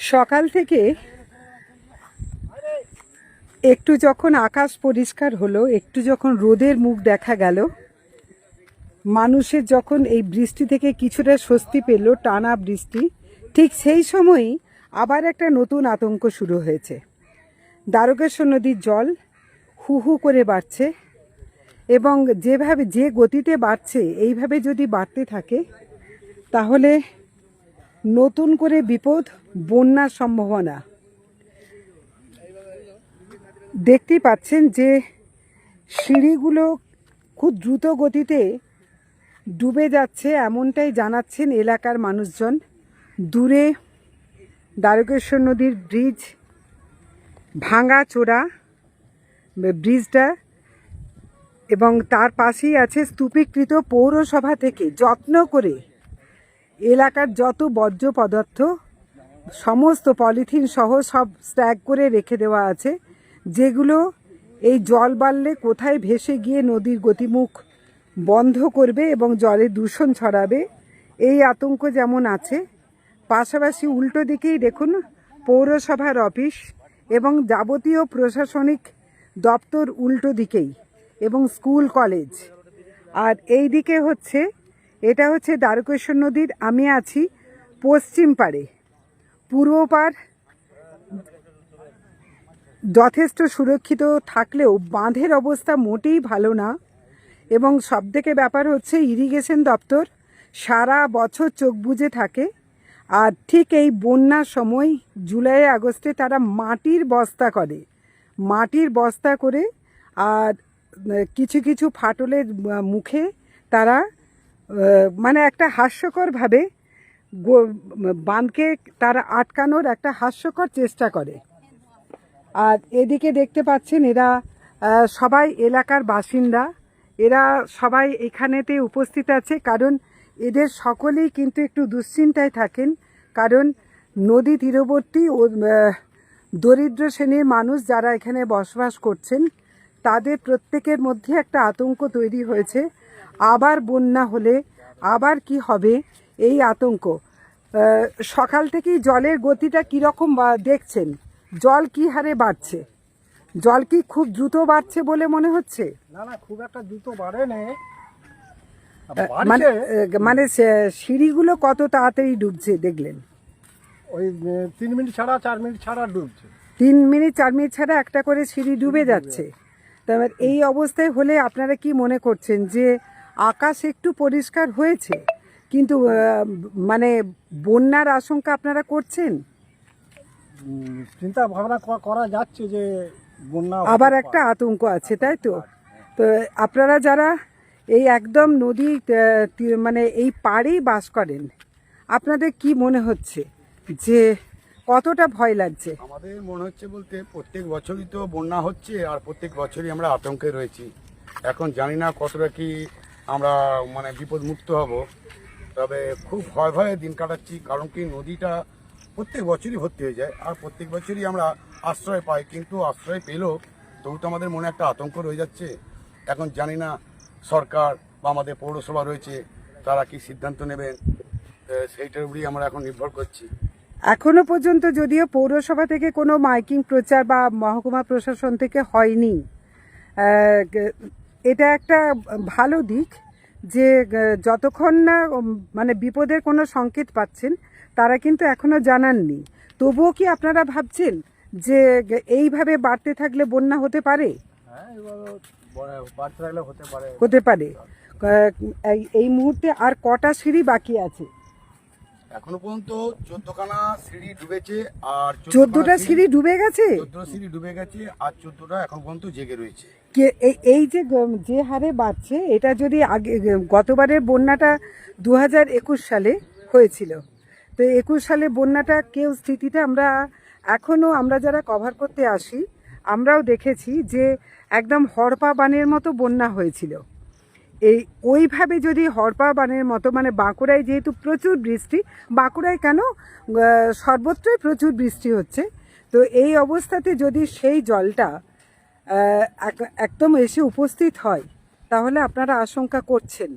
সকাল থেকে একটু যখন আকাশ পরিষ্কার হলো, একটু যখন রোদের মুখ দেখা গেল, মানুষের যখন এই বৃষ্টি থেকে কিছুটা স্বস্তি পেল, টানা বৃষ্টি, ঠিক সেই সময়ই আবার একটা নতুন আতঙ্ক শুরু হয়েছে। দ্বারকেশ্বর নদীর জল হু হু করে বাড়ছে এবং যেভাবে যে গতিতে বাড়ছে, এইভাবে যদি বাড়তে থাকে, তাহলে নতুন করে বিপদ, বন্যার সম্ভাবনা। দেখতেই পাচ্ছেন যে সিঁড়িগুলো খুব দ্রুত গতিতে ডুবে যাচ্ছে এমনটাই জানাচ্ছেন এলাকার মানুষজন। দূরে দ্বারকেশ্বর নদীর ব্রিজ, ভাঙা চোরা, ব্রিজটা এবং তার পাশেই আছে স্তূপীকৃত পৌরসভা থেকে যত্ন করে এলাকার যত বর্জ্য পদার্থ, সমস্ত পলিথিন সহ সব স্ট্যাগ করে রেখে দেওয়া আছে, যেগুলো এই জল বাড়লে কোথায় ভেসে গিয়ে নদীর গতিমুখ বন্ধ করবে এবং জলে দূষণ ছড়াবে, এই আতঙ্ক যেমন আছে, পাশাপাশি উল্টো দিকেই দেখুন পৌরসভার অফিস এবং যাবতীয় প্রশাসনিক দপ্তর উল্টো দিকেই এবং স্কুল, কলেজ। আর এই দিকে হচ্ছে এটা হচ্ছে দ্বারকেশ্বর নদীর, আমি আছি পশ্চিম পাড়ে। পূর্ব পাড় যথেষ্ট সুরক্ষিত থাকলেও বাঁধের অবস্থা মোটেই ভালো না এবং সবথেকে ব্যাপার হচ্ছে ইরিগেশন দপ্তর সারা বছর চোখ বুজে থাকে আর ঠিক এই বন্যার সময় জুলাই, আগস্টে তারা মাটির বস্তা করে। মাটির বস্তা করে আর কিছু কিছু ফাটলের মুখে তারা মানে একটা হাস্যকরভাবে বাঁধকে তারা আটকানোর একটা হাস্যকর চেষ্টা করে। আর এদিকে দেখতে পাচ্ছেন এরা সবাই এলাকার বাসিন্দা। এরা সবাই এখানেতে উপস্থিত আছে কারণ এদের সকলেই কিন্তু একটু দুশ্চিন্তায় থাকেন। কারণ নদী তীরবর্তী ও দরিদ্র শ্রেণির মানুষ যারা এখানে বসবাস করছেন, তাদের প্রত্যেকের মধ্যে একটা আতঙ্ক তৈরি হয়েছে। আবার বন্যা হলে আবার কি হবে? এই আতঙ্ক। সকাল থেকেই জলের গতিটা কীরকম দেখছেন? জল কি হারে বাড়ছে? জল কি খুব দ্রুত বাড়ছে বলে মনে হচ্ছে? না না খুব একটা দ্রুত বাড়ে নে। মানে মানে সিঁড়িগুলো কত তাড়াতাড়ি ডুবছে দেখলেন? ওই তিন মিনিট ছাড়া চার মিনিট ছাড়া ডুবছে। তিন মিনিট চার মিনিট ছাড়া একটা করে সিঁড়ি ডুবে যাচ্ছে। তবে এই অবস্থায় হলে আপনারা কি মনে করছেন যে আকাশ একটু পরিষ্কার হয়েছে কিন্তু মানে বন্যার আশঙ্কা আপনারা করছেন? চিন্তা ভাবনা করা যাচ্ছে যে বন্যা আবার একটা আতঙ্ক আছে তাই তো? তো আপনারা যারা এই একদম নদী মানে এই পাড়েই বাস করেন আপনাদের কি মনে হচ্ছে যে কতটা ভয় লাগছে? আমাদের মনে হচ্ছে বলতে প্রত্যেক বছরই তো বন্যা হচ্ছে আর প্রত্যেক বছরই আমরা আতঙ্কে রয়েছি। এখন জানি না কতটা কি আমরা মানে বিপদ মুক্ত হব। তবে খুব ভয় ভয়ে দিন কাটাচ্ছি, কারণ কি নদীটা প্রত্যেক বছরই ভর্তি হয়ে যায়, আর প্রত্যেক বছরই আমরা আশ্রয় পাই, কিন্তু আশ্রয় পেলেও তবু তো আমাদের মনে একটা আতঙ্ক রয়ে যাচ্ছে। এখন জানি না সরকার বা আমাদের পৌরসভা রয়েছে, তারা কি সিদ্ধান্ত নেবেন সেইটার উপরেই আমরা এখন নির্ভর করছি। এখনও পর্যন্ত যদিও পৌরসভা থেকে কোনো মাইকিং প্রচার বা মহকুমা প্রশাসন থেকে হয়নি এটা একটা ভালো দিক যে যতক্ষণ না মানে বিপদের কোনো সংকেত পাচ্ছেন তারা কিন্তু এখনও জানাননি। তবুও কি আপনারা ভাবছেন যে এইভাবে বাড়তে থাকলে বন্যা হতে পারে? হ্যাঁ হতে পারে। এই- মুহূর্তে আর কটা সিঁড়ি বাকি আছে? এখনও পর্যন্ত চোদ্দখানা সিঁড়ি ডুবেছে আর চোদ্দটা সিঁড়ি ডুবে গেছে? চোদ্দ সিঁড়ি ডুবে গেছে আর চোদ্দটা এখন পর্যন্ত জেগে রয়েছে। এই যে যে হারে বাড়ছে, এটা যদি আগে, গতবারের বন্যাটা দু হাজার একুশ সালে হয়েছিল। তো একুশ সালে বন্যাটা কেউ স্থিতিটা আমরা এখনও আমরা যারা কভার করতে আসি, আমরাও দেখেছি যে একদম হরপা বানের মতো বন্যা হয়েছিল। এই, ওইভাবে যদি হরপা বানের মতো মানে বাঁকুড়ায় যেহেতু প্রচুর বৃষ্টি, বাঁকুড়ায় কেন? সর্বত্রই প্রচুর বৃষ্টি হচ্ছে। তো এই অবস্থাতে যদি সেই জলটা একদম এসে উপস্থিত হয় তাহলে আপনারা আশঙ্কা করছেন।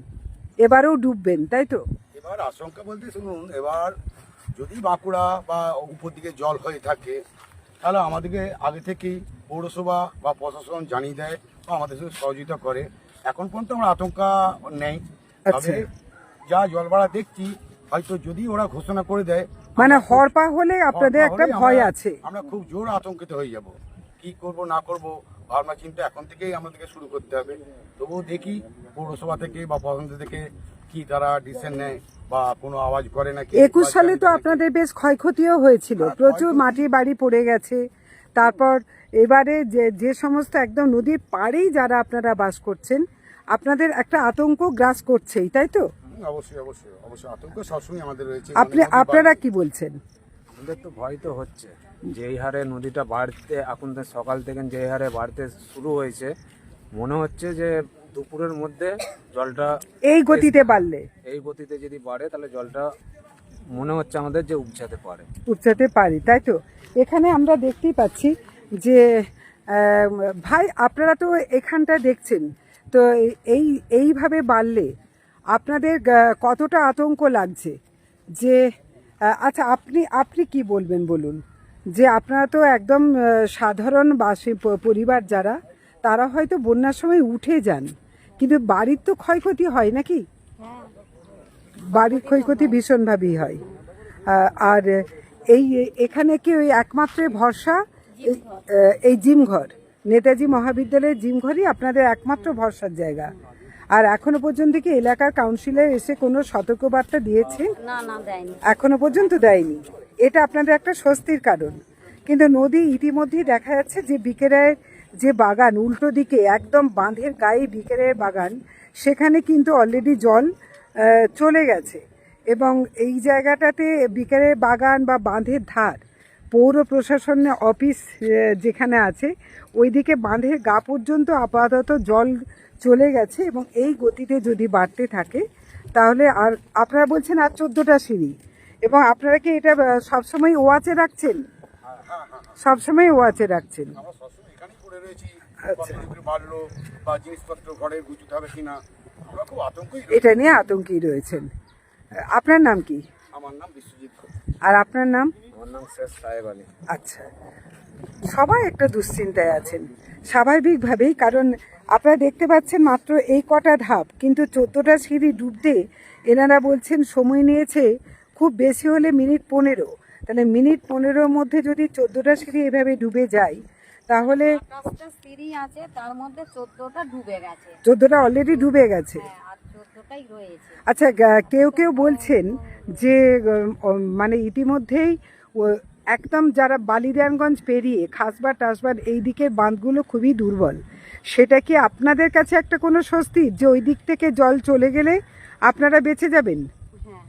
এবারেও ডুববেন তাই তো? এবার আশঙ্কা বলতে শুনুন এবার যদি বাঁকুড়া বা উপর দিকে জল হয়ে থাকে তাহলে আমাদেরকে আগে থেকেই পৌরসভা বা প্রশাসন জানিয়ে দেয় বা আমাদের সাথে সহযোগিতা করে। এখন পর্যন্ত আমরা আতঙ্কা নেই। আচ্ছা। তবে যা জল বাড়া দেখছি হয়তো যদি ওরা ঘোষণা করে দেয় মানে হরপা হলে আপনাদের একটা ভয় আছে। আমরা খুব জোর আতঙ্কিত হয়ে যাব। কি করব না করব ভাবনা চিন্তা এখন থেকেই আমাদেরকে শুরু করতে হবে। তবুও দেখি পৌরসভা থেকে বা প্রশাসন থেকে কি তারা ডিসিশন নেয় বা কোনো আওয়াজ করে নাকি একুশ সালে তো আপনাদের বেশ ক্ষয়ক্ষতিও হয়েছিল। হ্যাঁ, প্রচুর মাটি বাড়ি পড়ে গেছে। তারপর এবারে যে যে সমস্ত একদম নদীর পাড়েই যারা আপনারা বাস করছেন আপনাদের একটা আতঙ্ক গ্রাস করছেই তাই তো? অবশ্যই অবশ্যই অবশ্যই। আতঙ্ক সবসময় আমাদের রয়েছে। আপনি মানে আপনারা বাড়ছে। কি বলছেন? আমাদের তো ভয় তো হচ্ছে। যেই হারে নদীটা বাড়তে এখন সকাল থেকে যেই হারে বাড়তে শুরু হয়েছে মনে হচ্ছে যে দুপুরের মধ্যে জলটা এই গতিতে বাড়লে। এই গতিতে যদি বাড়ে তাহলে জলটা মনে হচ্ছে আমাদের যে উপজাতে পারে। উপচাতে পারি তাই তো? এখানে আমরা দেখতেই পাচ্ছি যে ভাই আপনারা তো এখানটা দেখছেন তো এই এইভাবে বাড়লে আপনাদের কতটা আতঙ্ক লাগছে? যে আচ্ছা আপনি আপনি কি বলবেন বলুন? যে আপনারা তো একদম সাধারণ বাসী পরিবার যারা, তারা হয়তো বন্যার সময় উঠে যান। কিন্তু বাড়ির তো ক্ষয়ক্ষতি হয় নাকি? বাড়ির ক্ষয়ক্ষতি ভীষণভাবেই হয়। আর এই, এখানে কি ওই একমাত্র ভরসা? এই জিমঘর। নেতাজি মহাবিদ্যালয়ের জিমঘরই আপনাদের একমাত্র ভরসার জায়গা। আর এখনও পর্যন্ত কি এলাকার কাউন্সিলর এসে কোনো সতর্কবার্তা দিয়েছে? না না দেয়নি। এখনও পর্যন্ত দেয়নি। এটা আপনাদের একটা স্বস্তির কারণ। কিন্তু নদী ইতিমধ্যেই দেখা যাচ্ছে যে বিকেরের যে বাগান উল্টো দিকে একদম বাঁধের গায়ে বিকেরের বাগান সেখানে কিন্তু অলরেডি জল চলে গেছে। এবং এই জায়গাটাতে বিকেরের বাগান বা বাঁধের ধার পৌর প্রশাসনের অফিস যেখানে আছে ওইদিকে বাঁধের গা পর্যন্ত আপাতত জল চলে গেছে এবং এই গতিতে যদি বাড়তে থাকে তাহলে আর আপনারা বলছেন আর চোদ্দটা সিঁড়ি। এবং আপনারা কি এটা সবসময় ওয়াচে রাখছেন? সবসময় ওয়াচে রাখছেন। আতঙ্কই। এটা নিয়ে আতঙ্কি রয়েছেন। আপনার নাম কি? আমার নাম বিশ্বজিৎ আর আপনার নাম? আমার নাম শেষ সাহেব আলী। আচ্ছা। সবাই একটা দুশ্চিন্তায় আছেন। স্বাভাবিকভাবেই কারণ আপনারা দেখতে পাচ্ছেন মাত্র এই কটা ধাপ কিন্তু চোদ্দোটা সিঁড়ি ডুবতে এনারা বলছেন সময় নিয়েছে খুব বেশি হলে মিনিট পনেরো। তাহলে মিনিট পনেরোর মধ্যে যদি চোদ্দোটা সিঁড়ি এভাবে ডুবে যায় তাহলে সিঁড়ি আছে তার মধ্যে চোদ্দটা ডুবে গেছে। চোদ্দোটা অলরেডি ডুবে গেছে। হ্যাঁ আচ্ছা কেউ কেউ বলছেন যে মানে ইতিমধ্যেই একদম যারা বালিরানগঞ্জ পেরিয়ে খাসবার টাসবার এই দিকের বাঁধগুলো খুবই দুর্বল। সেটা কি আপনাদের কাছে একটা কোনো স্বস্তি যে ওই দিক থেকে জল চলে গেলে আপনারা বেঁচে যাবেন? হ্যাঁ।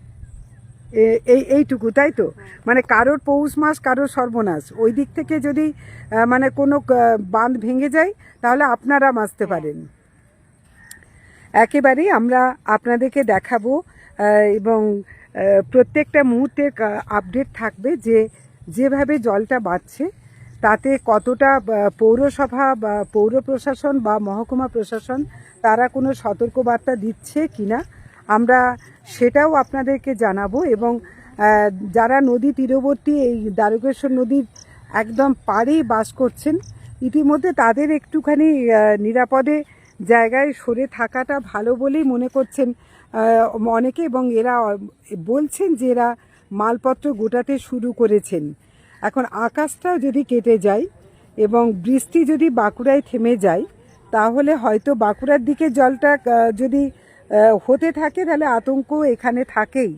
এই এইটুকু তাই তো? মানে কারোর পৌষ মাস কারোর সর্বনাশ। ওই দিক থেকে যদি মানে কোনো বাঁধ ভেঙে যায় তাহলে আপনারা বাঁচতে পারেন। একেবারেই আমরা আপনাদেরকে দেখাবো এবং প্রত্যেকটা মুহূর্তের আপডেট থাকবে যে যেভাবে জলটা বাড়ছে, তাতে কতটা পৌরসভা বা, পৌর প্রশাসন বা মহকুমা প্রশাসন, তারা কোনো সতর্কবার্তা দিচ্ছে কিনা, আমরা সেটাও আপনাদেরকে জানাব এবং যারা নদী তীরবর্তী, এই দ্বারকেশ্বর নদীর একদম পাড়েই বাস করছেন, ইতিমধ্যে তাদের একটুখানি নিরাপদে জায়গায় সরে থাকাটা ভালো বলেই মনে করছেন অনেকে এবং এরা বলছেন যে এরা মালপত্র গোটাতে শুরু করেছেন। এখন আকাশটা যদি কেটে যায় এবং বৃষ্টি যদি বাঁকুড়ায় থেমে যায় তাহলে হয়তো বাঁকুড়ার দিকে জলটা যদি হতে থাকে তাহলে আতঙ্ক এখানে থাকেই।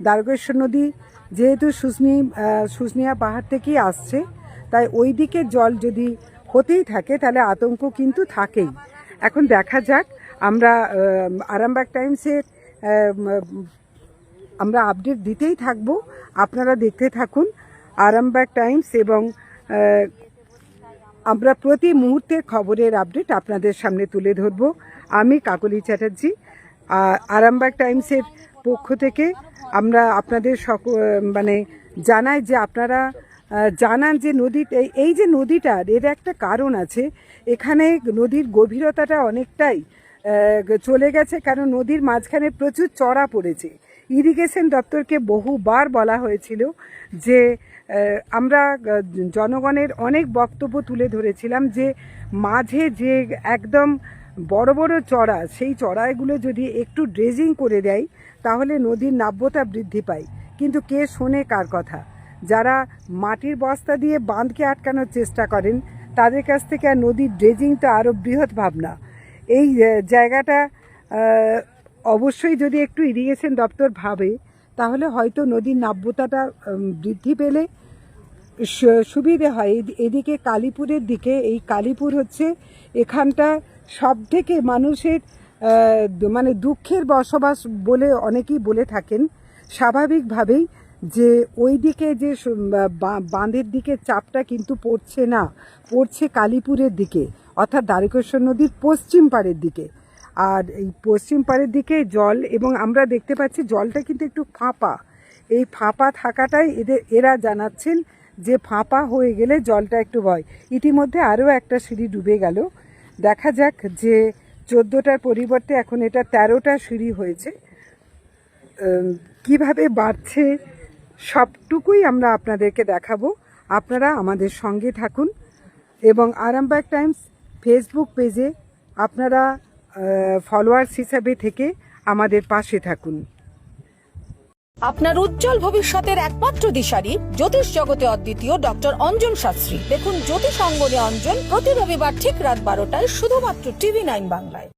দ্বারকেশ্বর নদী যেহেতু শুশনি আহ, শুশনিয়া পাহাড় থেকেই আসছে তাই ওই দিকে জল যদি হতেই থাকে তাহলে আতঙ্ক কিন্তু থাকেই। এখন দেখা যাক আমরা আরামবাগ টাইমসের আমরা আপডেট দিতেই থাকব। আপনারা দেখতে থাকুন আরামবাগ টাইমস এবং আমরা প্রতি মুহূর্তের খবরের আপডেট আপনাদের সামনে তুলে ধরব। আমি কাকলি চ্যাটার্জি আর আরামবাগ টাইমসের পক্ষ থেকে আমরা আপনাদের সক মানে জানাই যে আপনারা জানান যে নদী, এই যে নদীটার এর একটা কারণ আছে। এখানে নদীর গভীরতাটা অনেকটাই চলে গেছে কারণ নদীর মাঝখানে প্রচুর চড়া পড়েছে। ইরিগেশন দপ্তরকে বহুবার বলা হয়েছিল যে আমরা জনগণের অনেক বক্তব্য তুলে ধরেছিলাম যে, মাঝে যে একদম বড় বড় চড়া, সেই চড়াইগুলো যদি একটু ড্রেজিং করে দেয়, তাহলে নদীর নাব্যতা বৃদ্ধি পায়। কিন্তু কে শোনে কার কথা? যারা মাটির বস্তা দিয়ে বাঁধকে আটকানোর চেষ্টা করেন, তাদের কাছ থেকে আর নদীর ড্রেজিংটা আরও বৃহৎ ভাবনা। এই জায়গাটা অবশ্যই যদি একটু ইরিগেশন দপ্তর ভাবে, তাহলে হয়তো নদীর নাব্যতাটা বৃদ্ধি পেলে সুবিধে হয়। এদি- এদিকে কালীপুরের দিকে, এই কালীপুর হচ্ছে এখানটা সব থেকে মানুষের মানে দুঃখের বসবাস বলে অনেকেই বলে থাকেন। স্বাভাবিকভাবেই যে ওই দিকে যে বাঁধের দিকে চাপটা কিন্তু পড়ছে না, পড়ছে কালীপুরের দিকে, অর্থাৎ দ্বারকেশ্বর নদীর পশ্চিম পাড়ের দিকে। আর এই পশ্চিম পাড়ের দিকে জল এবং আমরা দেখতে পাচ্ছি জলটা কিন্তু একটু ফাঁপা। এই ফাঁপা থাকাটাই এদের, এরা জানাচ্ছেন যে ফাঁপা হয়ে গেলে জলটা একটু ভয় ইতিমধ্যে আরও একটা সিঁড়ি ডুবে গেল। দেখা যাক যে চোদ্দোটার পরিবর্তে এখন এটা তেরোটা সিঁড়ি হয়েছে। কীভাবে বাড়ছে সবটুকুই আমরা আপনাদেরকে দেখাবো। আপনারা আমাদের সঙ্গে থাকুন এবং আরামবাগ টাইমস ফেসবুক পেজে আপনারা ফলোয়ার্স হিসাবে থেকে আমাদের পাশে থাকুন। আপনার উজ্জ্বল ভবিষ্যতের একমাত্র দিশারি জ্যোতিষ জগতে অদ্বিতীয় ডক্টর অঞ্জন শাস্ত্রী। দেখুন জ্যোতিষ অঙ্গনে অঞ্জন প্রতি রবিবার ঠিক রাত বারোটায় শুধুমাত্র টিভি নাইন বাংলায়।